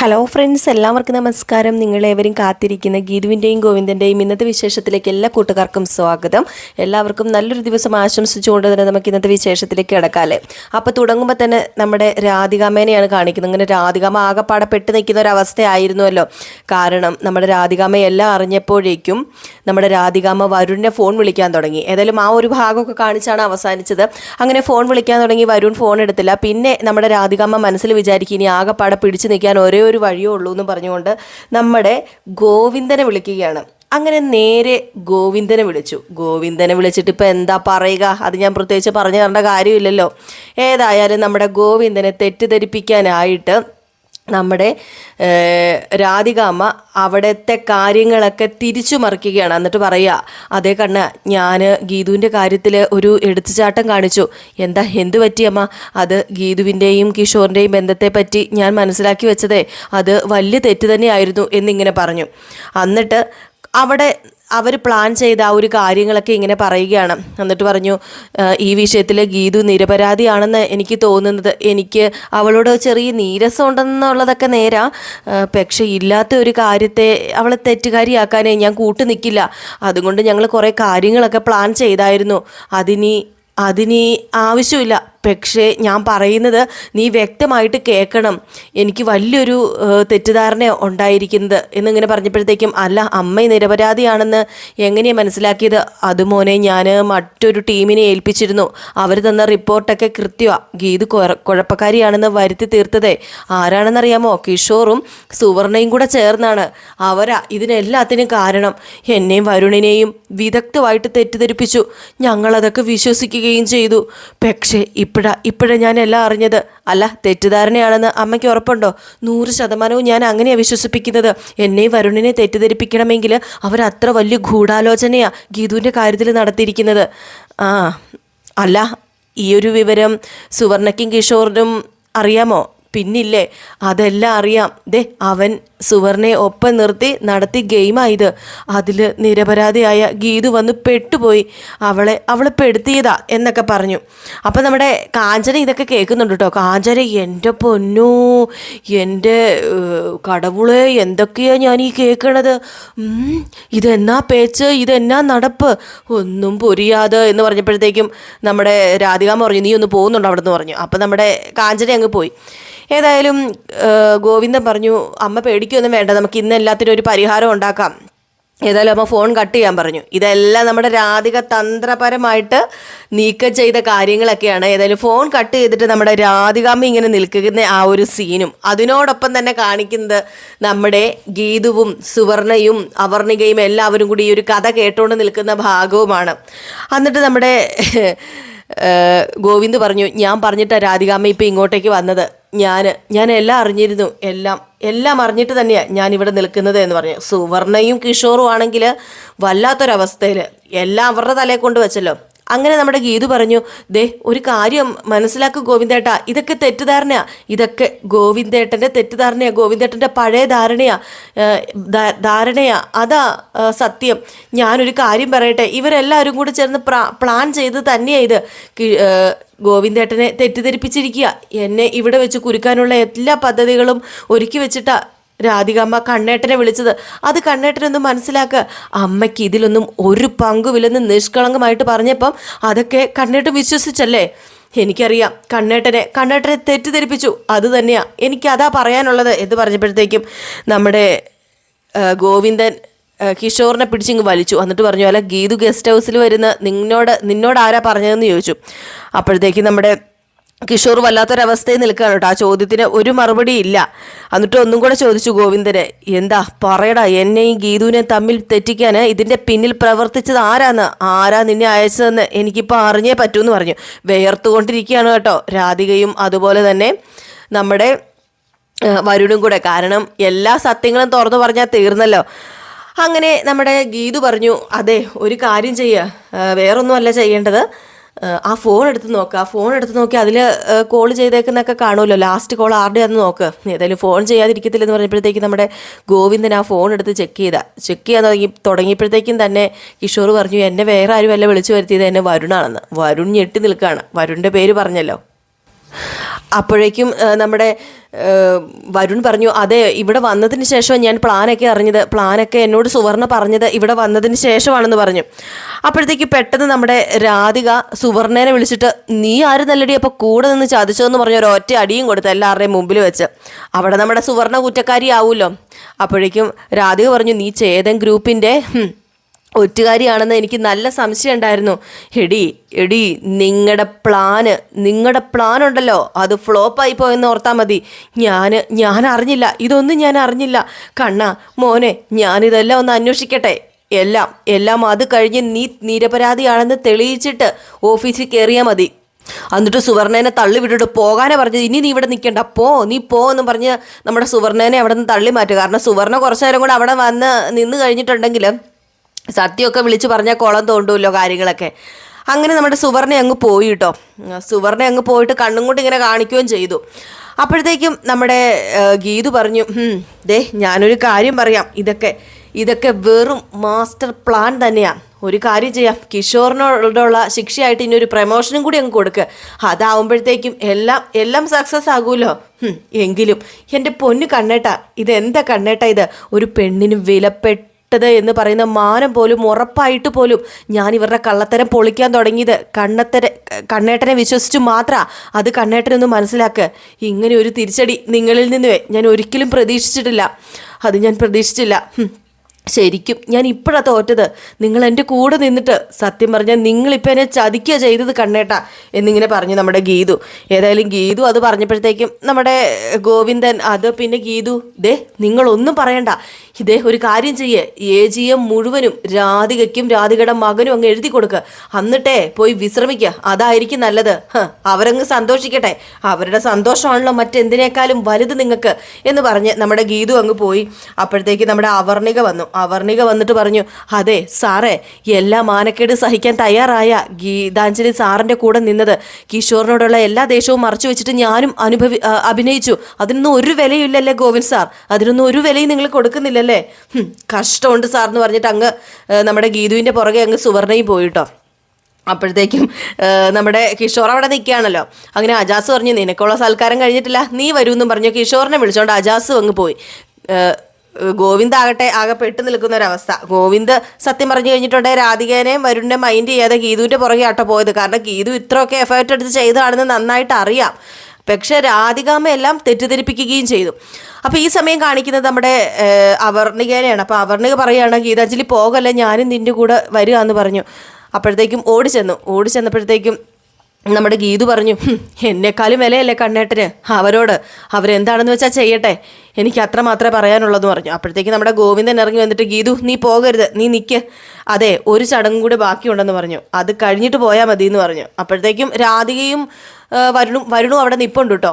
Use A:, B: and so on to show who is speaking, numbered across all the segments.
A: Hello friends എല്ലാവർക്കും നമസ്കാരം. നിങ്ങളേവരും കാത്തിരിക്കുന്ന ഗീതുവിന്റെയും ഗോവിന്ദന്റെയും ഇന്നത്തെ വിശേഷത്തിലേക്ക് എല്ലാ കൂട്ടുകാർക്കും സ്വാഗതം. എല്ലാവർക്കും നല്ലൊരു ദിവസം ആശംസിച്ചുകൊണ്ട് തന്നെ നമുക്ക് ഇന്നത്തെ വിശേഷത്തിലേക്ക് കിടക്കാമല്ലേ അപ്പോൾ തുടങ്ങുമ്പോൾ തന്നെ നമ്മുടെ രാധികാമേനെയാണ് കാണിക്കുന്നത്. അങ്ങനെ രാധികാമ ആകെപ്പാടെ പെട്ട് നിൽക്കുന്ന ഒരു അവസ്ഥയായിരുന്നുവല്ലോ കാരണം നമ്മുടെ രാധികാമ എല്ലാം അറിഞ്ഞപ്പോഴേക്കും നമ്മുടെ രാധികാമ വരുണിനെ ഫോൺ വിളിക്കാൻ തുടങ്ങി. ഏതായാലും ആ ഒരു ഭാഗമൊക്കെ കാണിച്ചാണ് അവസാനിച്ചത്. അങ്ങനെ ഫോൺ വിളിക്കാൻ തുടങ്ങി വരുൺ ഫോൺ എടുത്തില്ല. പിന്നെ നമ്മുടെ രാധികാമ മനസ്സിൽ വിചാരിക്കും ഇനി ആകെപ്പാടെ പിടിച്ചു നിൽക്കാൻ ഒരേ ഒരു വഴിയേ ഉള്ളൂ എന്ന് പറഞ്ഞുകൊണ്ട് നമ്മുടെ ഗോവിന്ദനെ വിളിക്കുകയാണ്. അങ്ങനെ നേരെ ഗോവിന്ദനെ വിളിച്ചു. ഗോവിന്ദനെ വിളിച്ചിട്ട് ഇപ്പം എന്താ പറയുക? അത് ഞാൻ പ്രത്യേകിച്ച് പറഞ്ഞു തരേണ്ട കാര്യമില്ലല്ലോ. ഏതായാലും നമ്മുടെ ഗോവിന്ദനെ തെറ്റിദ്ധരിപ്പിക്കാനായിട്ട് നമ്മുടെ രാധിക രാധികാമ്മ അവിടുത്തെ കാര്യങ്ങളൊക്കെ തിരിച്ചു മറിക്കുകയാണ്. എന്നിട്ട് പറയുക അതേ കണ്ണ ഞാൻ ഗീതുവിന്റെ കാര്യത്തിൽ ഒരു എടുത്തുചാട്ടം കാണിച്ചു. എന്താ എന്ത് പറ്റിയമ്മ അത് ഗീതുവിന്റെയും കിഷോറിന്റെയും ബന്ധത്തെ പറ്റി ഞാൻ മനസ്സിലാക്കി വെച്ചതേ അത് വലിയ തെറ്റ് തന്നെയായിരുന്നു എന്നിങ്ങനെ പറഞ്ഞു. എന്നിട്ട് അവിടെ അവർ പ്ലാൻ ചെയ്ത ആ ഒരു കാര്യങ്ങളൊക്കെ ഇങ്ങനെ പറയുകയാണ്. എന്നിട്ട് പറഞ്ഞു ഈ വിഷയത്തിൽ ഗീതു നിരപരാധിയാണെന്ന് എനിക്ക് തോന്നുന്നത്. എനിക്ക് അവളോട് ചെറിയ നീരസം ഉണ്ടെന്നുള്ളതൊക്കെ നേരാ. പക്ഷേ ഇല്ലാത്ത ഒരു കാര്യത്തെ അവളെ തെറ്റുകാരിയാക്കാനേ ഞാൻ കൂട്ടു നിൽക്കില്ല അതുകൊണ്ട് ഞങ്ങൾ കുറേ കാര്യങ്ങളൊക്കെ പ്ലാൻ ചെയ്തായിരുന്നു. അതിനി അതിനി ആവശ്യമില്ല. പക്ഷേ ഞാൻ പറയുന്നത് നീ വ്യക്തമായിട്ട് കേൾക്കണം. എനിക്ക് വലിയൊരു തെറ്റിദ്ധാരണ ഉണ്ടായിരിക്കുന്നത് എന്നിങ്ങനെ പറഞ്ഞപ്പോഴത്തേക്കും അല്ല അമ്മ നിരപരാധിയാണെന്ന് എങ്ങനെയാണ് മനസ്സിലാക്കിയത്? അത് മോനെ ഞാൻ മറ്റൊരു ടീമിനെ ഏൽപ്പിച്ചിരുന്നു. അവർ തന്ന റിപ്പോർട്ടൊക്കെ കൃത്യമാണ് ഗീത് കുഴ- കുഴപ്പക്കാരിയാണെന്ന് വരുത്തി തീർത്തതേ. ആരാണെന്നറിയാമോ? കിഷോറും സുവർണയും കൂടെ ചേർന്നാണ്. അവരാ ഇതിനെല്ലാത്തിനും കാരണം. എന്നെയും വരുണിനെയും വിദഗ്ധമായിട്ട് തെറ്റിദ്ധരിപ്പിച്ചു. ഞങ്ങളതൊക്കെ വിശ്വസിക്കുകയും ചെയ്തു. പക്ഷേ ഇപ്പോഴാ ഇപ്പോഴാ ഞാൻ എല്ലാം അറിഞ്ഞത്. അല്ല തെറ്റിദ്ധാരണയാണെന്ന് അമ്മയ്ക്ക് ഉറപ്പുണ്ടോ? നൂറ് ശതമാനവും ഞാൻ അങ്ങനെയാണ് വിശ്വസിപ്പിക്കുന്നത്. എന്നെയും വരുണിനെ തെറ്റിദ്ധരിപ്പിക്കണമെങ്കിൽ അവരത്ര വലിയ ഗൂഢാലോചനയാണ് ഗീതുവിന്റെ കാര്യത്തിൽ നടത്തിയിരിക്കുന്നത്. ആ അല്ല ഈ ഒരു വിവരം സുവർണയ്ക്കും കിഷോറിനും അറിയാമോ? പിന്നില്ലേ? അതെല്ലാം അറിയാം. ദേ അവൻ സുവർണയെ ഒപ്പം നിർത്തി നടത്തി ഗെയിമായത് അതിൽ നിരപരാധിയായ ഗീതു വന്ന് പെട്ടുപോയി. അവളെ അവളെ പെടുത്തിയതാ എന്നൊക്കെ പറഞ്ഞു. അപ്പം നമ്മുടെ കാഞ്ചന ഇതൊക്കെ കേൾക്കുന്നുണ്ട് കേട്ടോ. കാഞ്ചന എന്റെ പൊന്നോ എന്റെ കടവുൾ കടവുളെ എന്തൊക്കെയാ ഞാൻ ഈ കേൾക്കണത് ഇതെന്നാ പേച്ച്? ഇതെന്നാ നടപ്പ്? ഒന്നും പൊരിയാതെ എന്ന് പറഞ്ഞപ്പോഴത്തേക്കും നമ്മുടെ രാധികാമ്മ പറഞ്ഞു നീ ഒന്ന് പോകുന്നുണ്ടോ അവിടെ നിന്ന് പറഞ്ഞു. അപ്പം നമ്മുടെ കാഞ്ചന അങ്ങ് പോയി. ഏതായാലും ഗോവിന്ദൻ പറഞ്ഞു അമ്മ പേടിക്കൊന്നും വേണ്ട നമുക്ക് ഇന്ന് എല്ലാത്തിനും ഒരു പരിഹാരം ഉണ്ടാക്കാം. ഏതായാലും അമ്മ ഫോൺ കട്ട് ചെയ്യാൻ പറഞ്ഞു. ഇതെല്ലാം നമ്മുടെ രാധിക തന്ത്രപരമായിട്ട് നീക്കം ചെയ്ത കാര്യങ്ങളൊക്കെയാണ്. ഏതായാലും ഫോൺ കട്ട് ചെയ്തിട്ട് നമ്മുടെ രാധികാമ്മ ഇങ്ങനെ നിൽക്കുന്ന ആ ഒരു സീനും അതിനോടൊപ്പം തന്നെ കാണിക്കുന്നത് നമ്മുടെ ഗീതുവും സുവർണയും അവർണികയും എല്ലാവരും കൂടി ഈ ഒരു കഥ കേട്ടുകൊണ്ട് നിൽക്കുന്ന ഭാഗവുമാണ്. എന്നിട്ട് നമ്മുടെ ഗോവിന്ദ് പറഞ്ഞു ഞാൻ പറഞ്ഞിട്ടാണ് രാധികാമ്മ ഇപ്പം ഇങ്ങോട്ടേക്ക് വന്നത്. ഞാൻ ഞാൻ എല്ലാം അറിഞ്ഞിരുന്നു. എല്ലാം എല്ലാം അറിഞ്ഞിട്ട് തന്നെയാണ് ഞാൻ ഇവിടെ നിൽക്കുന്നത് എന്ന് പറഞ്ഞു. സുവർണയും കിഷോറും ആണെങ്കിൽ വല്ലാത്തൊരവസ്ഥയിൽ എല്ലാം അവരുടെ തലയെ കൊണ്ട് വെച്ചല്ലോ. അങ്ങനെ നമ്മുടെ ഗീതു പറഞ്ഞു ദേ ഒരു കാര്യം മനസ്സിലാക്കുക ഗോവിന്ദേട്ട. ഇതൊക്കെ തെറ്റിദ്ധാരണയാ. ഇതൊക്കെ ഗോവിന്ദേട്ടന്റെ തെറ്റിദ്ധാരണയാ. ഗോവിന്ദേട്ടന്റെ പഴയ ധാരണയാ. ധാരണയാ. അതാ സത്യം. ഞാനൊരു കാര്യം പറയട്ടെ. ഇവരെല്ലാവരും കൂടെ ചേർന്ന് പ്ലാൻ ചെയ്ത് തന്നെയാണ് ഇത്. ഗോവിന്ദേട്ടനെ തെറ്റിദ്ധരിപ്പിച്ചിരിക്കുക. എന്നെ ഇവിടെ വെച്ച് കുരുക്കാനുള്ള എല്ലാ പദ്ധതികളും ഒരുക്കി വെച്ചിട്ടാ രാധികമ്മ കണ്ണേട്ടനെ വിളിച്ചത്. അത് കണ്ണേട്ടനൊന്നും മനസ്സിലാക്കുക അമ്മയ്ക്ക് ഇതിലൊന്നും ഒരു പങ്കുമില്ലെന്ന് നിഷ്കളങ്കമായിട്ട് പറഞ്ഞപ്പം അതൊക്കെ കണ്ണേട്ടൻ വിശ്വസിച്ചല്ലേ? എനിക്കറിയാം കണ്ണേട്ടനെ കണ്ണേട്ടനെ തെറ്റിദ്ധരിപ്പിച്ചു. അത് തന്നെയാ. എനിക്കതാ പറയാനുള്ളത് എന്ന് പറഞ്ഞപ്പോഴത്തേക്കും നമ്മുടെ ഗോവിന്ദൻ കിഷോറിനെ പിടിച്ചിങ്ങ് വലിച്ചു. എന്നിട്ട് പറഞ്ഞു അല്ല ഗീതു ഗസ്റ്റ് ഹൗസിൽ വരുന്ന നിന്നോട് നിന്നോട് ആരാ പറഞ്ഞതെന്ന് ചോദിച്ചു. അപ്പോഴത്തേക്ക് നമ്മുടെ കിഷോർ വല്ലാത്തൊരവസ്ഥയിൽ നിൽക്കുകയാണ് കേട്ടോ. ആ ചോദ്യത്തിന് ഒരു മറുപടി ഇല്ല. എന്നിട്ട് ഒന്നും കൂടെ ചോദിച്ചു ഗോവിന്ദനെ എന്താ പറയടാ എന്നെയും ഗീതുവിനെ തമ്മിൽ തെറ്റിക്കാൻ ഇതിന്റെ പിന്നിൽ പ്രവർത്തിച്ചത് ആരാന്ന്? ആരാ നിന്നെ അയച്ചതെന്ന് എനിക്കിപ്പോൾ അറിഞ്ഞേ പറ്റൂ എന്ന് പറഞ്ഞു. വേർത്തുകൊണ്ടിരിക്കുകയാണ് കേട്ടോ. രാധികയും അതുപോലെ തന്നെ നമ്മുടെ വരുണും കൂടെ. കാരണം എല്ലാ സത്യങ്ങളും തുറന്നു പറഞ്ഞാൽ തീർന്നല്ലോ. അങ്ങനെ നമ്മുടെ ഗീതു പറഞ്ഞു അതെ ഒരു കാര്യം ചെയ്യുക വേറൊന്നുമല്ല ചെയ്യേണ്ടത്. ആ, ഫോൺ എടുത്ത് നോക്ക്. ആ ഫോൺ എടുത്ത് നോക്കി അതിൽ കോൾ ചെയ്തേക്കുന്നൊക്കെ കാണുമല്ലോ. ലാസ്റ്റ് കോൾ ആരുടെ അന്ന് നോക്ക്. ഏതായാലും ഫോൺ ചെയ്യാതിരിക്കത്തില്ലെന്ന് പറഞ്ഞപ്പോഴത്തേക്കും നമ്മുടെ ഗോവിന്ദൻ ആ ഫോൺ എടുത്ത് ചെക്ക് ചെയ്ത. ചെക്ക് ചെയ്യാൻ തുടങ്ങി തുടങ്ങിയപ്പോഴത്തേക്കും തന്നെ കിഷോർ പറഞ്ഞു എന്നെ വേറെ ആരും അല്ല വിളിച്ചു വരുത്തിയത്. എന്നെ വരുണാണെന്ന്. വരുൺ ഞെട്ടി നിൽക്കുകയാണ്. വരുണിന്റെ പേര് പറഞ്ഞല്ലോ. അപ്പോഴേക്കും നമ്മുടെ വരുൺ പറഞ്ഞു അതെ ഇവിടെ വന്നതിന് ശേഷം ഞാൻ പ്ലാനൊക്കെ അറിഞ്ഞത്. പ്ലാനൊക്കെ എന്നോട് സുവർണ പറഞ്ഞത് ഇവിടെ വന്നതിന് ശേഷമാണെന്ന് പറഞ്ഞു. അപ്പോഴത്തേക്ക് പെട്ടെന്ന് നമ്മുടെ രാധിക സുവർണേനെ വിളിച്ചിട്ട് നീ ആര് നല്ലടി? അപ്പോൾ കൂടെ നിന്ന് ചതിച്ചതെന്ന് പറഞ്ഞ ഒരു ഒറ്റ അടിയും കൊടുത്ത് എല്ലാവരുടെയും മുമ്പിൽ വെച്ച്. അവിടെ നമ്മുടെ സുവർണ കുറ്റക്കാരി ആവുമല്ലോ അപ്പോഴേക്കും രാധിക പറഞ്ഞു നീ ചേതൻ ഗ്രൂപ്പിന്റെ ഒറ്റുകാരിയാണെന്ന് എനിക്ക് നല്ല സംശയം ഉണ്ടായിരുന്നു. എടി എടി നിങ്ങളുടെ പ്ലാന് നിങ്ങളുടെ പ്ലാൻ ഉണ്ടല്ലോ അത് ഫ്ലോപ്പായി പോയെന്ന് ഓർത്താൽ മതി. ഞാൻ ഞാൻ അറിഞ്ഞില്ല. ഇതൊന്നും ഞാൻ അറിഞ്ഞില്ല. കണ്ണ മോനെ ഞാനിതെല്ലാം ഒന്ന് അന്വേഷിക്കട്ടെ. എല്ലാം എല്ലാം അത് കഴിഞ്ഞ് നീ നിരപരാധിയാണെന്ന് തെളിയിച്ചിട്ട് ഓഫീസിൽ കയറിയാൽ മതി. എന്നിട്ട് സുവർണേനെ തള്ളി വിട്ടിട്ട് പോകാനെ പറഞ്ഞത്. ഇനി നീ ഇവിടെ നിൽക്കണ്ട പോ നീ പോ എന്ന് പറഞ്ഞ് നമ്മുടെ സുവർണേനെ അവിടെ നിന്ന് തള്ളി മാറ്റുക. കാരണം സുവർണ കുറച്ചു നേരം കൂടെ അവിടെ വന്ന് നിന്ന് കഴിഞ്ഞിട്ടുണ്ടെങ്കിൽ സത്യമൊക്കെ വിളിച്ചു പറഞ്ഞാൽ കുളം തോണ്ടുമല്ലോ കാര്യങ്ങളൊക്കെ. അങ്ങനെ നമ്മുടെ സുവർണ അങ്ങ് പോയി കേട്ടോ സുവർണ അങ്ങ് പോയിട്ട് കണ്ണും കൊണ്ട് ഇങ്ങനെ കാണിക്കുകയും ചെയ്തു. അപ്പോഴത്തേക്കും നമ്മുടെ ഗീതു പറഞ്ഞു "ഹും, ദേ ഞാനൊരു കാര്യം പറയാം. ഇതൊക്കെ ഇതൊക്കെ വെറും മാസ്റ്റർ പ്ലാൻ തന്നെയാണ് ഒരു കാര്യം ചെയ്യാം. കിഷോറിനോടുള്ള ശിക്ഷയായിട്ട് ഇനി ഒരു പ്രമോഷനും കൂടി അങ്ങ് കൊടുക്കുക അതാവുമ്പോഴത്തേക്കും എല്ലാം എല്ലാം സക്സസ് ആകുമല്ലോ എങ്കിലും എന്റെ പൊന്നു കണ്ണേട്ട ഇത് എന്താ കണ്ണേട്ട ഇത്? ഒരു പെണ്ണിന് വിലപ്പെട്ട ത് എന്ന് പറയുന്ന മാനം പോലും ഉറപ്പായിട്ട് പോലും ഞാൻ ഇവരുടെ കള്ളത്തരം പൊളിക്കാൻ തുടങ്ങിയത്. കണ്ണത്തര കണ്ണേട്ടനെ വിശ്വസിച്ചു മാത്രാ അത് കണ്ണേട്ടനൊന്ന് മനസ്സിലാക്ക്. ഇങ്ങനെ ഒരു തിരിച്ചടി നിങ്ങളിൽ നിന്ന് ഞാൻ ഒരിക്കലും പ്രതീക്ഷിച്ചിട്ടില്ല. അത് ഞാൻ പ്രതീക്ഷിച്ചില്ല. ശരിക്കും ഞാൻ ഇപ്പോഴാണ് തോറ്റത്. നിങ്ങൾ എന്റെ കൂടെ നിന്നിട്ട് സത്യം പറഞ്ഞാൽ നിങ്ങളിപ്പോൾ എന്നെ ചതിക്കുക ചെയ്തത് കണ്ണേട്ടാ എന്നിങ്ങനെ പറഞ്ഞു നമ്മുടെ ഗീതു. ഏതായാലും ഗീതു അത് പറഞ്ഞപ്പോഴത്തേക്കും നമ്മുടെ ഗോവിന്ദൻ അത് പിന്നെ ഗീതു ദേ നിങ്ങളൊന്നും പറയണ്ട. ഇതേ ഒരു കാര്യം ചെയ്യേ. എ ജി എം മുഴുവനും രാധികയ്ക്കും രാധികയുടെ മകനും അങ്ങ് എഴുതി കൊടുക്കുക എന്നിട്ടേ പോയി വിശ്രമിക്കുക അതായിരിക്കും നല്ലത്. അവരങ്ങ് സന്തോഷിക്കട്ടെ. അവരുടെ സന്തോഷമാണല്ലോ മറ്റെന്തിനേക്കാളും വലുത് നിങ്ങൾക്ക് എന്ന് പറഞ്ഞ് നമ്മുടെ ഗീതു അങ്ങ് പോയി. അപ്പോഴത്തേക്ക് നമ്മുടെ അവർണിക വന്നു. അവർണിക വന്നിട്ട് പറഞ്ഞു അതെ സാറേ എല്ലാ മാനക്കേട് സഹിക്കാൻ തയ്യാറായ ഗീതാഞ്ജലി സാറിന്റെ കൂടെ നിന്നത് കിഷോറിനോടുള്ള എല്ലാ ദേഷവും മറച്ചു വെച്ചിട്ട് ഞാനും അനുഭവി അഭിനയിച്ചു. അതിനൊന്നും ഒരു വിലയില്ലല്ലേ ഗോവിന്ദ് സാർ? അതിനൊന്നും ഒരു വിലയും നിങ്ങൾ കൊടുക്കുന്നില്ലല്ലേ? കഷ്ടമുണ്ട് സാർ എന്ന് പറഞ്ഞിട്ട് അങ്ങ് നമ്മുടെ ഗീതുവിന്റെ പുറകെ അങ്ങ് സുവർണയും പോയിട്ടോ. അപ്പോഴത്തേക്കും നമ്മുടെ കിഷോർ അവിടെ നിൽക്കുകയാണല്ലോ. അങ്ങനെ അജാസ് പറഞ്ഞു നിനക്കുള്ള സൽക്കാരം കഴിഞ്ഞിട്ടില്ല. നീ വരുമെന്നും പറഞ്ഞു. കിഷോറിനെ വിളിച്ചോണ്ട് അജാസ് അങ്ങ് പോയി. ഗോവിന്ദ് ആകട്ടെ ആകെ പെട്ടു നിൽക്കുന്ന ഒരവസ്ഥ ഗോവിന്ദ് സത്യം പറഞ്ഞു കഴിഞ്ഞിട്ടുണ്ടെങ്കിൽ രാധികേനെയും വരുണിനെ മൈൻഡ് ചെയ്യാതെ ഗീതുവിന്റെ പുറകെ ആട്ടോ പോയത്. കാരണം ഗീതു ഇത്രയൊക്കെ എഫേർട്ട് എടുത്ത് ചെയ്തതാണെന്ന് നന്നായിട്ട് അറിയാം. പക്ഷെ രാധികാമ്മ എല്ലാം തെറ്റിദ്ധരിപ്പിക്കുകയും ചെയ്തു. അപ്പോൾ ഈ സമയം കാണിക്കുന്നത് നമ്മുടെ അവർണികേനെയാണ്. അപ്പോൾ അവർണിക പറയുകയാണ് ഗീതാഞ്ജലി പോകല്ലേ ഞാനും നിന്റെ കൂടെ വരിക എന്ന് പറഞ്ഞു. അപ്പോഴത്തേക്കും ഓടി ചെന്നു. ഓടി ചെന്നപ്പോഴത്തേക്കും നമ്മുടെ ഗീതു പറഞ്ഞു "ഹും, എന്നെക്കാളും വിലയല്ലേ കണ്ണേട്ടന്? അവരോട് അവരെന്താണെന്ന് വെച്ചാൽ ചെയ്യട്ടെ? എനിക്ക് അത്ര മാത്രമേ പറയാനുള്ളതെന്ന് പറഞ്ഞു. അപ്പോഴത്തേക്ക് നമ്മുടെ ഗോവിന്ദൻ ഇറങ്ങി വന്നിട്ട് ഗീതു നീ പോകരുത് നീ നിൽക്ക് അതെ ഒരു ചടങ്ങും കൂടി ബാക്കിയുണ്ടെന്ന് പറഞ്ഞു. അത് കഴിഞ്ഞിട്ട് പോയാൽ മതി എന്ന് പറഞ്ഞു. അപ്പോഴത്തേക്കും രാധികയും വരുണും വരുണും അവിടെ നിപ്പുണ്ട് കേട്ടോ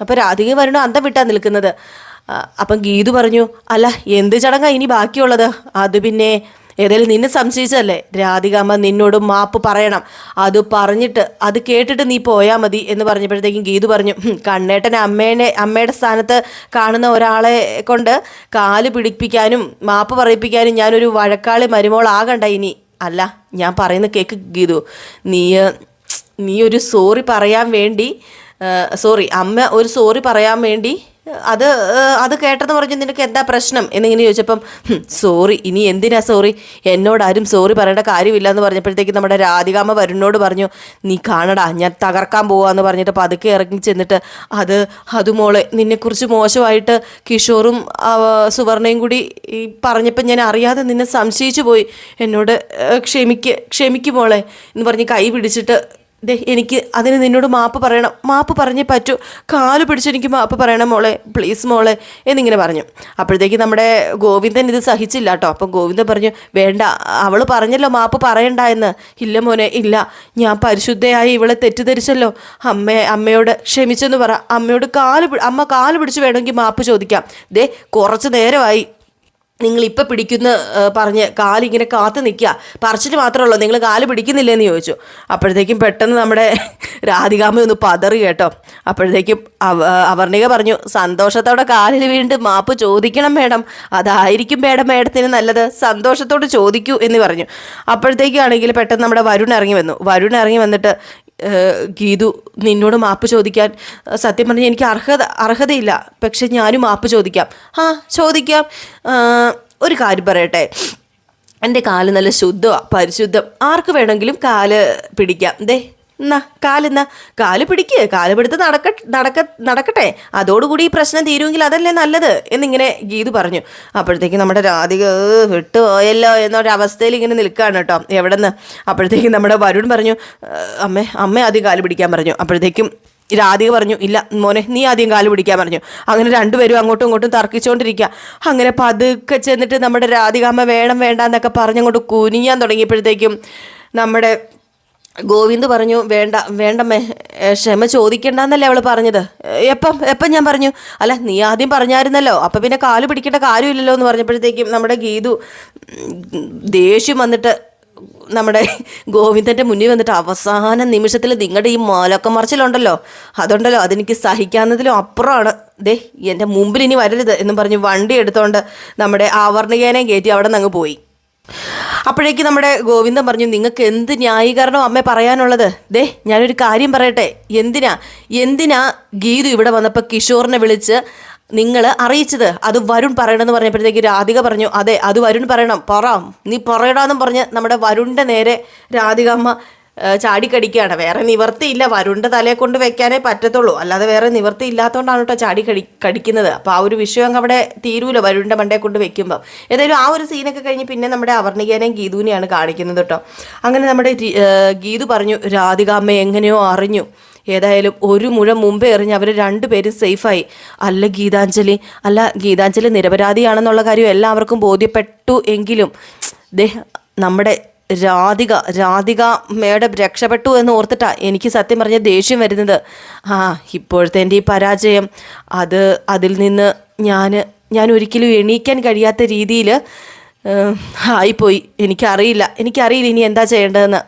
A: അപ്പോൾ രാധികയും വരുണും അന്തം വിട്ടാണ് നിൽക്കുന്നത്. അപ്പം ഗീതു പറഞ്ഞു അല്ല എന്ത് ചടങ്ങാണ് ഇനി ബാക്കിയുള്ളത്? അത് പിന്നെ ഏതായാലും നിന്നെ സംശയിച്ചല്ലേ രാധികാമ്മ നിന്നോട് മാപ്പ് പറയണം. അത് പറഞ്ഞിട്ട് അത് കേട്ടിട്ട് നീ പോയാൽ മതി എന്ന് പറഞ്ഞപ്പോഴത്തേക്കും ഗീതു പറഞ്ഞു "ഹും, കണ്ണേട്ടൻ അമ്മേനെ അമ്മയുടെ സ്ഥാനത്ത് കാണുന്ന ഒരാളെ കൊണ്ട് കാൽ പിടിപ്പിക്കാനും മാപ്പ് പറയിപ്പിക്കാനും ഞാനൊരു വഴക്കാളി മരുമോളാകണ്ട ഇനി. അല്ല ഞാൻ പറയുന്ന കേക്ക് ഗീതു നീ നീ ഒരു സോറി പറയാൻ വേണ്ടി സോറി അമ്മ ഒരു സോറി പറയാൻ വേണ്ടി അത് അത് കേട്ടെന്ന് പറഞ്ഞു നിനക്ക് എന്താ പ്രശ്നം? എന്നിങ്ങനെ ചോദിച്ചപ്പം സോറി ഇനി എന്തിനാ സോറി എന്നോട് ആരും സോറി പറയേണ്ട കാര്യമില്ല എന്ന് പറഞ്ഞപ്പോഴത്തേക്ക് നമ്മുടെ രാധികാമ്മ വരുണിനോട് പറഞ്ഞു നീ കാണടാ ഞാൻ തകർക്കാൻ പോവാന്ന് പറഞ്ഞിട്ട് പതുക്കെ ഇറങ്ങി ചെന്നിട്ട് അത് അത് മോളെ നിന്നെക്കുറിച്ച് മോശമായിട്ട് കിഷോറും സുവർണയും കൂടി ഈ പറഞ്ഞപ്പോൾ ഞാൻ അറിയാതെ നിന്നെ സംശയിച്ചു പോയി. എന്നോട് ക്ഷമിക്ക് ക്ഷമിക്ക് മോളെ എന്ന് പറഞ്ഞ് കൈ പിടിച്ചിട്ട് ദേ എനിക്ക് അതിന് നിന്നോട് മാപ്പ് പറയണം. മാപ്പ് പറഞ്ഞേ പറ്റൂ. കാൽ പിടിച്ച് എനിക്ക് മാപ്പ് പറയണം മോളെ. പ്ലീസ് മോളെ. എന്നിങ്ങനെ പറഞ്ഞു. അപ്പോഴത്തേക്ക് നമ്മുടെ ഗോവിന്ദൻ ഇത് സഹിച്ചില്ല കേട്ടോ. അപ്പം ഗോവിന്ദൻ പറഞ്ഞു വേണ്ട. അവൾ പറഞ്ഞല്ലോ മാപ്പ് പറയണ്ട എന്ന്. ഇല്ല മോനെ ഇല്ല. ഞാൻ പരിശുദ്ധയായി ഇവളെ തെറ്റിദ്ധരിച്ചല്ലോ. അമ്മ അമ്മയോട് ക്ഷമിച്ചെന്ന് പറ. അമ്മയോട് കാൽ അമ്മ കാൽ പിടിച്ച് വേണമെങ്കിൽ മാപ്പ് ചോദിക്കാം. ദേ കുറച്ച് നേരമായി. നിങ്ങൾ ഇപ്പം പിടിക്കുന്ന പറഞ്ഞ് കാലിങ്ങനെ കാത്തു നിൽക്കുക പറിച്ചിട്ട് മാത്രമല്ലോ നിങ്ങൾ കാൽ പിടിക്കുന്നില്ലെന്ന് ചോദിച്ചു. അപ്പോഴത്തേക്കും പെട്ടെന്ന് നമ്മുടെ രാധികാമ്മ ഒന്ന് പതറി കേട്ടോ. അപ്പോഴത്തേക്കും അവ അവർണിക പറഞ്ഞു സന്തോഷത്തോടെ കാലിൽ വീണ്ടും മാപ്പ് ചോദിക്കണം മേഡം. അതായിരിക്കും മേഡം മേഡത്തിന് നല്ലത്. സന്തോഷത്തോട് ചോദിക്കൂ എന്ന് പറഞ്ഞു. അപ്പോഴത്തേക്കാണെങ്കിൽ പെട്ടെന്ന് നമ്മുടെ വരുൺ ഇറങ്ങി വന്നു. വരുൺ ഇറങ്ങി വന്നിട്ട് ഗീതു നിന്നോട് മാപ്പ് ചോദിക്കാൻ സത്യം പറഞ്ഞാൽ എനിക്ക് അർഹത അർഹതയില്ല. പക്ഷെ ഞാനും മാപ്പ് ചോദിക്കാം. ആ ചോദിക്കാം. ഒരു കാര്യം പറയട്ടെ. എന്റെ കാൽ നല്ല ശുദ്ധമാണ് പരിശുദ്ധം. ആർക്ക് വേണമെങ്കിലും കാൽ പിടിക്കാം. ദേ എന്നാ കാലെന്നാ കാൽ പിടിക്ക് കാൽ പിടുത്ത് നടക്ക നടക്ക നടക്കട്ടെ. അതോടുകൂടി ഈ പ്രശ്നം തീരുമെങ്കിൽ അതല്ലേ നല്ലത് എന്നിങ്ങനെ ഗീതു പറഞ്ഞു. അപ്പോഴത്തേക്ക് നമ്മുടെ രാധിക "ഏ, വിട്ടുപോയല്ലോ എന്നൊരവസ്ഥയിൽ ഇങ്ങനെ നിൽക്കുകയാണ് കേട്ടോ എവിടെ നിന്ന് അപ്പോഴത്തേക്കും നമ്മുടെ വരുൺ പറഞ്ഞു അമ്മേ അമ്മ ആദ്യം കാൽ പിടിക്കാൻ പറഞ്ഞു. അപ്പോഴത്തേക്കും രാധിക പറഞ്ഞു ഇല്ല മോനെ നീ ആദ്യം കാൽ പിടിക്കാൻ പറഞ്ഞു. അങ്ങനെ രണ്ടുപേരും അങ്ങോട്ടും ഇങ്ങോട്ടും തർക്കിച്ചുകൊണ്ടിരിക്കുക അങ്ങനെ പതുക്കെ ചെന്നിട്ട് നമ്മുടെ രാധികാമ്മ വേണം വേണ്ട എന്നൊക്കെ പറഞ്ഞങ്ങോട്ട് കുനിയാൻ തുടങ്ങിയപ്പോഴത്തേക്കും നമ്മുടെ ഗോവിന്ദ് പറഞ്ഞു വേണ്ട വേണ്ടമ്മേ ക്ഷമ ചോദിക്കണ്ടെന്നല്ലേ അവൾ പറഞ്ഞത്. എപ്പം എപ്പം ഞാൻ പറഞ്ഞു? അല്ല നീ ആദ്യം പറഞ്ഞായിരുന്നല്ലോ. അപ്പം പിന്നെ കാൽ പിടിക്കേണ്ട കാര്യമില്ലല്ലോ എന്ന് പറഞ്ഞപ്പോഴത്തേക്കും നമ്മുടെ ഗീതു ദേഷ്യം വന്നിട്ട് നമ്മുടെ ഗോവിന്ദന്റെ മുന്നിൽ വന്നിട്ട് അവസാന നിമിഷത്തിൽ നിങ്ങളുടെ ഈ മാലൊക്കെ മറിച്ചിലുണ്ടല്ലോ. അതുണ്ടല്ലോ അതെനിക്ക് സഹിക്കാവുന്നതിലും അപ്പുറമാണ് ദേ എന്റെ മുമ്പിൽ ഇനി വരരുത് എന്ന് പറഞ്ഞ് വണ്ടി എടുത്തുകൊണ്ട് നമ്മുടെ ആവർണികേനെ കയറ്റി അവിടെ നിന്ന് അങ്ങ് പോയി. അപ്പോഴേക്ക് നമ്മുടെ ഗോവിന്ദൻ പറഞ്ഞു നിങ്ങൾക്ക് എന്ത് ന്യായീകരണം അമ്മ പറയാനുള്ളത്? ദേ ഞാനൊരു കാര്യം പറയട്ടെ. എന്തിനാ? എന്തിനാ ഗീതു ഇവിടെ വന്നപ്പോൾ കിഷോറിനെ വിളിച്ച് നിങ്ങൾ അറിയിച്ചത്? അത് വരുൺ പറയണമെന്ന് പറഞ്ഞപ്പോഴത്തേക്ക് രാധിക പറഞ്ഞു അതെ അത് വരുൺ പറയണം. പറ. നീ പറയടാന്നും പറഞ്ഞ് നമ്മുടെ വരുണിന്റെ നേരെ രാധിക അമ്മ ചാടിക്കടിക്കുകയാണ്. വേറെ നിവർത്തിയില്ല. വരുണ്ട തലയെ കൊണ്ട് വെക്കാനേ പറ്റത്തുള്ളൂ. അല്ലാതെ വേറെ നിവർത്തി ഇല്ലാത്തതുകൊണ്ടാണ് കേട്ടോ ചാടി കടി കടിക്കുന്നത്. അപ്പോൾ ആ ഒരു വിഷയം അങ്ങ് അവിടെ തീരൂല. വരുണ്ട മണ്ടയെ കൊണ്ട് വെക്കുമ്പോൾ ഏതായാലും ആ ഒരു സീനൊക്കെ കഴിഞ്ഞ് പിന്നെ നമ്മുടെ അവർണികേനെയും ഗീതുവിനെയാണ് കാണിക്കുന്നത് കേട്ടോ. അങ്ങനെ നമ്മുടെ ഗീതു പറഞ്ഞു രാധികാമ്മ എങ്ങനെയോ അറിഞ്ഞു. ഏതായാലും ഒരു മുഴം മുമ്പേ എറിഞ്ഞ് അവർ രണ്ടുപേരും സേഫായി. അല്ല ഗീതാഞ്ജലി. അല്ല ഗീതാഞ്ജലി നിരപരാധിയാണെന്നുള്ള കാര്യം എല്ലാവർക്കും ബോധ്യപ്പെട്ടു എങ്കിലും ദേ നമ്മുടെ രാധിക രാധിക മേഡം രക്ഷപ്പെട്ടു എന്ന് ഓർത്തിട്ടാ എനിക്ക് സത്യം പറഞ്ഞ ദേഷ്യം വരുന്നത്. ആ ഇപ്പോഴത്തെ എന്റെ ഈ പരാജയം അത് അതിൽ നിന്ന് ഞാൻ ഞാൻ ഒരിക്കലും എണീക്കാൻ കഴിയാത്ത രീതിയിൽ ആയിപ്പോയി. എനിക്കറിയില്ല എനിക്കറിയില്ല ഇനി എന്താ ചെയ്യേണ്ടതെന്ന്.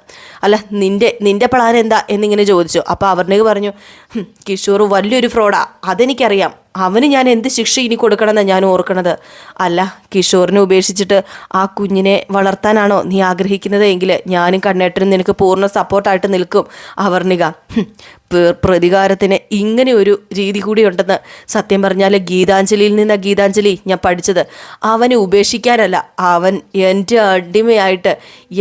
A: അല്ല നിന്റെ നിന്റെ പ്ലാൻ എന്താ എന്നിങ്ങനെ ചോദിച്ചു. അപ്പോൾ അവരുടെ പറഞ്ഞു "ഹും, കിഷോർ വലിയൊരു ഫ്രോഡാ അതെനിക്കറിയാം. അവന് ഞാൻ എന്ത് ശിക്ഷ ഇനി കൊടുക്കണമെന്നാണ് ഞാൻ ഓർക്കണത്? അല്ല കിഷോറിനെ ഉപേക്ഷിച്ചിട്ട് ആ കുഞ്ഞിനെ വളർത്താനാണോ നീ ആഗ്രഹിക്കുന്നത് എങ്കിൽ ഞാനും കണ്ണേട്ടനും നിനക്ക് പൂർണ സപ്പോർട്ടായിട്ട് നിൽക്കും അവർണിക. പ്രതികാരത്തിന് ഇങ്ങനെ ഒരു രീതി കൂടി ഉണ്ടെന്ന് സത്യം പറഞ്ഞാൽ ഗീതാഞ്ജലിയിൽ നിന്ന് ഗീതാഞ്ജലി ഞാൻ പഠിച്ചത്. അവനെ ഉപേക്ഷിക്കാനല്ല അവൻ എന്റെ അടിമയായിട്ട്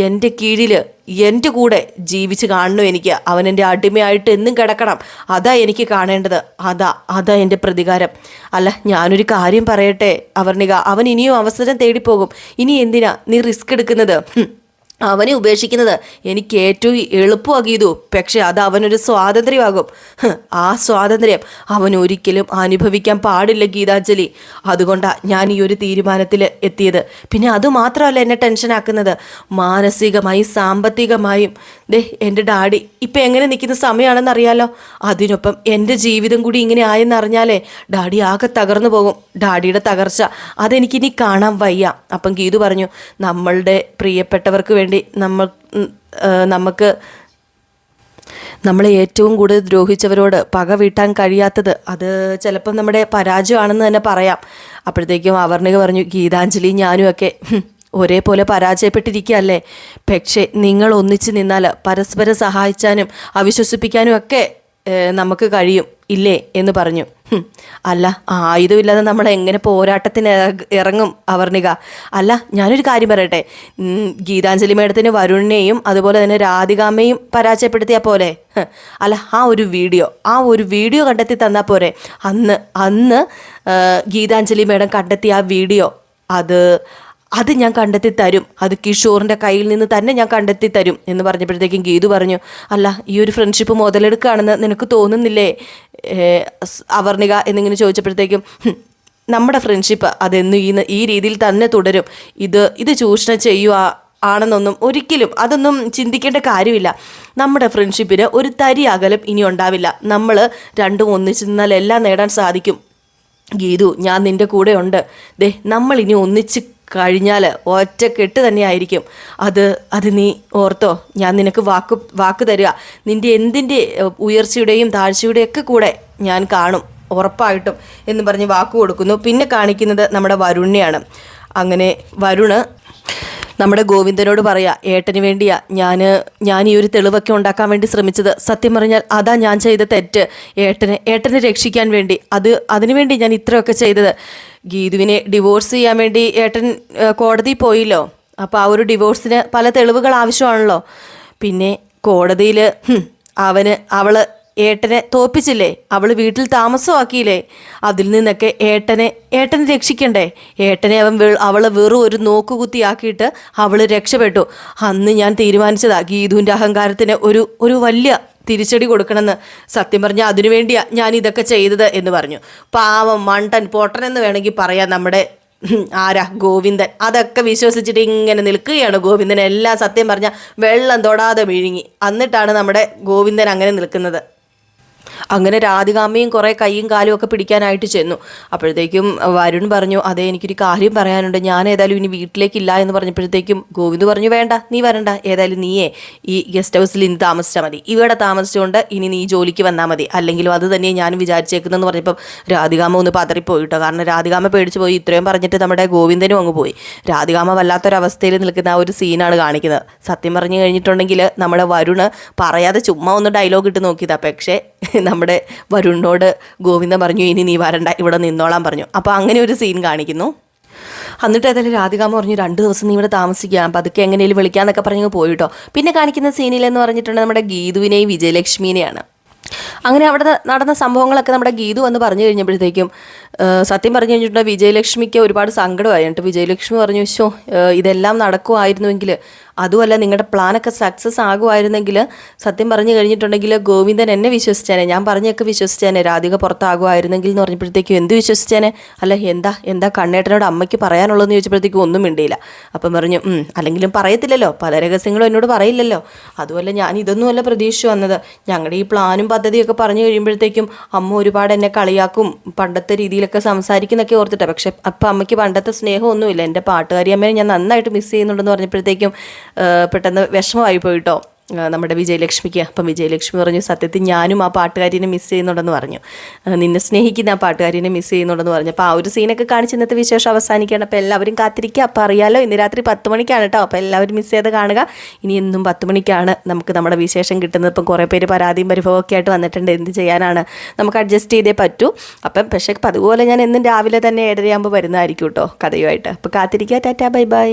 A: എന്റെ കീഴിൽ എന്റെ കൂടെ ജീവിച്ച് കാണണം എനിക്ക്? അവൻ എന്റെ അടിമയായിട്ട് എന്നും കിടക്കണം. അതാ എനിക്ക് കാണേണ്ടത്. അതാ അതാ എന്റെ പ്രതികാരം. അല്ല ഞാനൊരു കാര്യം പറയട്ടെ അവർണിക. അവൻ ഇനിയും അവസരം തേടിപ്പോകും. ഇനി എന്തിനാ നീ റിസ്ക് എടുക്കുന്നത്. അവനെ ഉപേക്ഷിക്കുന്നത് എനിക്ക് ഏറ്റവും എളുപ്പമാകിയതു പക്ഷെ അത് അവനൊരു സ്വാതന്ത്ര്യമാകും. ആ സ്വാതന്ത്ര്യം അവൻ ഒരിക്കലും അനുഭവിക്കാൻ പാടില്ല ഗീതാഞ്ജലി. അതുകൊണ്ടാണ് ഞാൻ ഈ ഒരു തീരുമാനത്തിൽ എത്തിയത്. പിന്നെ അതുമാത്രമല്ല എന്നെ ടെൻഷനാക്കുന്നത്. മാനസികമായും സാമ്പത്തികമായും. ദേ എന്റെ ഡാഡി ഇപ്പം എങ്ങനെ നിൽക്കുന്ന സമയമാണെന്ന് അറിയാലോ അതിനൊപ്പം എന്റെ ജീവിതം കൂടി ഇങ്ങനെ ആയെന്ന് അറിഞ്ഞാലേ ഡാഡി ആകെ തകർന്നു പോകും. ഡാഡിയുടെ തകർച്ച അതെനിക്കിനി കാണാൻ വയ്യ. അപ്പം ഗീതു പറഞ്ഞു നമ്മളുടെ പ്രിയപ്പെട്ടവർക്ക് വേണ്ടി നമ്മൾ നമുക്ക് നമ്മളെ ഏറ്റവും കൂടുതൽ ദ്രോഹിച്ചവരോട് പക വീട്ടാൻ കഴിയാത്തത് അത് ചിലപ്പം നമ്മുടെ പരാജയമാണെന്ന് തന്നെ പറയാം. അപ്പോഴത്തേക്കും അവർണിക പറഞ്ഞു ഗീതാഞ്ജലി ഞാനും ഒക്കെ ഒരേപോലെ പരാജയപ്പെട്ടിരിക്കുകയല്ലേ? പക്ഷേ നിങ്ങൾ ഒന്നിച്ച് നിന്നാൽ പരസ്പരം സഹായിച്ചാനും അവിശ്വസിപ്പിക്കാനും ഒക്കെ നമുക്ക് കഴിയും. ഇല്ലേ എന്ന് പറഞ്ഞു. അല്ല ആയുധമില്ലാതെ നമ്മൾ എങ്ങനെ പോരാട്ടത്തിന് ഇറങ്ങും അവർണിക? അല്ല ഞാനൊരു കാര്യം പറയട്ടെ. ഗീതാഞ്ജലി മേഡത്തിന് വരുണിനെയും അതുപോലെ തന്നെ രാധികാമ്മയും പരാജയപ്പെടുത്തിയാൽ പോലെ. അല്ല ആ ഒരു വീഡിയോ ആ ഒരു വീഡിയോ കണ്ടെത്തി തന്നാൽ പോരെ. അന്ന് അന്ന് ഗീതാഞ്ജലി മേഡം കണ്ടെത്തിയ ആ വീഡിയോ അത് അത് ഞാൻ കണ്ടെത്തി തരും. അത് കിഷോറിന്റെ കയ്യിൽ നിന്ന് തന്നെ ഞാൻ കണ്ടെത്തി തരും എന്ന് പറഞ്ഞപ്പോഴത്തേക്കും ഗീതു പറഞ്ഞു അല്ല ഈ ഒരു ഫ്രണ്ട്ഷിപ്പ് മുതലെടുക്കുകയാണെന്ന് നിനക്ക് തോന്നുന്നില്ലേ? അവർണിക എന്നിങ്ങനെ ചോദിച്ചപ്പോഴത്തേക്കും നമ്മുടെ ഫ്രണ്ട്ഷിപ്പ് അതെന്നും ഈ ഈ രീതിയിൽ തന്നെ തുടരും. ഇത് ഇത് ചൂഷണം ചെയ്യുക ആണെന്നൊന്നും ഒരിക്കലും അതൊന്നും ചിന്തിക്കേണ്ട കാര്യമില്ല. നമ്മുടെ ഫ്രണ്ട്ഷിപ്പിന് ഒരു തരി അകലം ഇനി ഉണ്ടാവില്ല. നമ്മൾ രണ്ടും ഒന്നിച്ചു നിന്നാൽ എല്ലാം നേടാൻ സാധിക്കും. ഗീതു ഞാൻ നിന്റെ കൂടെ ഉണ്ട്. ദേ നമ്മൾ ഇനി ഒന്നിച്ച് കഴിഞ്ഞാൽ ഒറ്റക്കെട്ട് തന്നെയായിരിക്കും. അത് അത് നീ ഓർത്തോ? ഞാൻ നിനക്ക് വാക്ക് വാക്ക് തരിക. നിന്റെ എന്തിന്റെ ഉയർച്ചയുടെയും താഴ്ചയുടെയും ഒക്കെ കൂടെ ഞാൻ കാണും ഉറപ്പായിട്ടും എന്ന് പറഞ്ഞ് വാക്ക് കൊടുക്കുന്നു. പിന്നെ കാണിക്കുന്നത് നമ്മുടെ വരുണിനെയാണ്. അങ്ങനെ വരുണ് നമ്മുടെ ഗോവിന്ദനോട് പറയാ ഏട്ടന് വേണ്ടിയാ ഞാൻ ഞാൻ ഈ ഒരു തെളിവൊക്കെ ഉണ്ടാക്കാൻ വേണ്ടി ശ്രമിച്ചത്. സത്യം പറഞ്ഞാൽ അതാ ഞാൻ ചെയ്ത തെറ്റ്. ഏട്ടനെ ഏട്ടനെ രക്ഷിക്കാൻ വേണ്ടി. അത് അതിനുവേണ്ടി ഞാൻ ഇത്രയൊക്കെ ചെയ്തത്. ഗീതുവിനെ ഡിവോഴ്സ് ചെയ്യാൻ വേണ്ടി ഏട്ടൻ കോടതി പോയില്ലോ. അപ്പോൾ ആ ഒരു ഡിവോഴ്സിന് പല തെളിവുകൾ ആവശ്യമാണല്ലോ. പിന്നെ കോടതിയിൽ അവന് അവൾ ഏട്ടനെ തോപ്പിച്ചില്ലേ? അവൾ വീട്ടിൽ താമസമാക്കിയില്ലേ? അതിൽ നിന്നൊക്കെ ഏട്ടനെ ഏട്ടനെ രക്ഷിക്കണ്ടേ? ഏട്ടനെ അവൻ അവളെ വെറും ഒരു നോക്കുകുത്തിയാക്കിയിട്ട് അവൾ രക്ഷപ്പെട്ടു. അന്ന് ഞാൻ തീരുമാനിച്ചതാ ഗീതുവിന്റെ അഹങ്കാരത്തിന് ഒരു ഒരു വലിയ തിരിച്ചടി കൊടുക്കണമെന്ന് സത്യം പറഞ്ഞാൽ അതിനു വേണ്ടിയാ ഞാൻ ഇതൊക്കെ ചെയ്തത് എന്ന് പറഞ്ഞു. പാവം മണ്ടൻ പൊട്ടൻ എന്ന് വേണമെങ്കിൽ പറയാം നമ്മുടെ ആരാ ഗോവിന്ദൻ. അതൊക്കെ വിശ്വസിച്ചിട്ട് ഇങ്ങനെ നിൽക്കുകയാണ് ഗോവിന്ദൻ. എല്ലാം സത്യം പറഞ്ഞാൽ വെള്ളം തൊടാതെ വിഴുങ്ങി എന്നിട്ടാണ് നമ്മുടെ ഗോവിന്ദൻ അങ്ങനെ നിൽക്കുന്നത്. അങ്ങനെ രാധികാമ്മയും കുറേ കൈയും കാലും ഒക്കെ പിടിക്കാനായിട്ട് ചെന്നു. അപ്പോഴത്തേക്കും വരുൺ പറഞ്ഞു അതെ എനിക്കൊരു കാര്യം പറയാനുണ്ട്. ഞാൻ ഏതായാലും ഇനി വീട്ടിലേക്കില്ല എന്ന് പറഞ്ഞപ്പോഴത്തേക്കും ഗോവിന്ദ് പറഞ്ഞു വേണ്ട നീ വരണ്ട. ഏതായാലും നീയേ ഈ ഗസ്റ്റ് ഹൗസിൽ ഇനി താമസിച്ചാൽ മതി. ഇവിടെ താമസിച്ചുകൊണ്ട് ഇനി നീ ജോലിക്ക് വന്നാൽ മതി. അല്ലെങ്കിലും അത് തന്നെ ഞാനും വിചാരിച്ചേക്കുന്നതെന്ന് പറഞ്ഞപ്പം രാധികാമ്മ ഒന്ന് പതറിപ്പോയിട്ടോ. കാരണം രാധികാമ്മ പേടിച്ചു പോയി. ഇത്രയും പറഞ്ഞിട്ട് നമ്മുടെ ഗോവിന്ദനും അങ്ങ് പോയി. രാധികാമ്മ വല്ലാത്തൊരവസ്ഥയിൽ നിൽക്കുന്ന ആ ഒരു സീനാണ് കാണിക്കുന്നത്. സത്യം പറഞ്ഞു കഴിഞ്ഞിട്ടുണ്ടെങ്കിൽ നമ്മുടെ വരുണ് പറയാതെ ചുമ്മാ ഒന്ന് ഡയലോഗ് ഇട്ട് നോക്കിയതാണ് പക്ഷേ നമ്മുടെ വരുണിനോട് ഗോവിന്ദൻ പറഞ്ഞു ഇനി നീ വരണ്ട ഇവിടെ നിന്നോളാൻ പറഞ്ഞു. അപ്പോൾ അങ്ങനെ ഒരു സീൻ കാണിക്കുന്നു. എന്നിട്ട് ഏതായാലും രാധികാമ പറഞ്ഞു രണ്ട് ദിവസം നീ ഇവിടെ താമസിക്കുക അപ്പം അതൊക്കെ എങ്ങനെയും വിളിക്കാന്നൊക്കെ പറഞ്ഞു പോയിട്ടോ. പിന്നെ കാണിക്കുന്ന സീനിലെന്ന് പറഞ്ഞിട്ടുണ്ട് നമ്മുടെ ഗീതുവിനെയും വിജയലക്ഷ്മിനെയാണ്. അങ്ങനെ അവിടെ നടന്ന സംഭവങ്ങളൊക്കെ നമ്മുടെ ഗീതു എന്ന് പറഞ്ഞു കഴിഞ്ഞപ്പോഴത്തേക്കും സത്യം പറഞ്ഞു കഴിഞ്ഞിട്ടുണ്ടെങ്കിൽ വിജയലക്ഷ്മിക്ക് ഒരുപാട് സങ്കടമായി. വിജയലക്ഷ്മി പറഞ്ഞു ശോ ഇതെല്ലാം നടക്കുമായിരുന്നുവെങ്കിൽ അതുമല്ല നിങ്ങളുടെ പ്ലാനൊക്കെ സക്സസ് ആകുമായിരുന്നെങ്കിൽ സത്യം പറഞ്ഞു കഴിഞ്ഞിട്ടുണ്ടെങ്കിൽ ഗോവിന്ദൻ എന്നെ വിശ്വസിച്ചേനെ. ഞാൻ പറഞ്ഞൊക്കെ വിശ്വസിച്ചേനെ. രാധിക പുറത്താകുമായിരുന്നെങ്കിൽ എന്ന് പറഞ്ഞപ്പോഴത്തേക്കും എന്ത് വിശ്വസിച്ചേനെ? അല്ല എന്താ എന്താ കണ്ണേട്ടനോട് അമ്മയ്ക്ക് പറയാനുള്ളതെന്ന് ചോദിച്ചപ്പോഴത്തേക്കും ഒന്നും മിണ്ടിയില്ല. അപ്പം പറഞ്ഞു അല്ലെങ്കിലും പറയത്തില്ലല്ലോ. പല രഹസ്യങ്ങളും എന്നോട് പറയില്ലല്ലോ. അതുമല്ല ഞാൻ ഇതൊന്നുമല്ല പ്രതീക്ഷിച്ചു വന്നത്. ഞങ്ങളുടെ ഈ പ്ലാനും പദ്ധതിയൊക്കെ പറഞ്ഞു കഴിയുമ്പോഴത്തേക്കും അമ്മ ഒരുപാട് എന്നെ കളിയാക്കും പണ്ടത്തെ രീതിയിലൊക്കെ സംസാരിക്കുന്നൊക്കെ ഓർത്തിട്ടാണ് പക്ഷെ അപ്പം അമ്മയ്ക്ക് പണ്ടത്തെ സ്നേഹമൊന്നുമില്ല. എന്റെ പാട്ടുകാരി അമ്മയെ ഞാൻ നന്നായിട്ട് മിസ് ചെയ്യുന്നുണ്ടെന്ന് പറഞ്ഞപ്പോഴത്തേക്കും പെട്ടെന്ന് വിഷമമായി പോയിട്ടോ. നമ്മുടെ വിജയലക്ഷ്മിക്ക്. അപ്പം വിജയലക്ഷ്മി പറഞ്ഞു സത്യത്തിൽ ഞാനും ആ പാട്ടുകാരിനെ മിസ് ചെയ്യുന്നുണ്ടെന്ന് പറഞ്ഞു. നിന്നെ സ്നേഹിക്കുന്ന ആ പാട്ടുകാരിനെ മിസ് ചെയ്യുന്നുണ്ടെന്ന് പറഞ്ഞു. അപ്പോൾ ആ ഒരു സീനൊക്കെ കാണിച്ച് ഇന്നത്തെ വിശേഷം അവസാനിക്കുകയാണ്. അപ്പോൾ എല്ലാവരും കാത്തിരിക്കുക. അപ്പോൾ അറിയാലോ ഇന്ന് രാത്രി പത്ത് മണിക്കാണ് കേട്ടോ. അപ്പോൾ എല്ലാവരും മിസ് ചെയ്ത് കാണുക. ഇനി എന്നും പത്ത് മണിക്കാണ് നമുക്ക് നമ്മുടെ വിശേഷം കിട്ടുന്നത്. ഇപ്പം കുറേ പേര് പരാതിയും പരിഭവമൊക്കെ ആയിട്ട് വന്നിട്ടുണ്ട്. എന്ത് ചെയ്യാനാണ്? നമുക്ക് അഡ്ജസ്റ്റ് ചെയ്തേ പറ്റൂ. അപ്പം പക്ഷേ അതുപോലെ ഞാൻ എന്നും രാവിലെ തന്നെ ഏഴരയാകുമ്പോൾ വരുന്നതായിരിക്കും കേട്ടോ കഥയുമായിട്ട്. അപ്പോൾ കാത്തിരിക്കുക. Tata bye bye.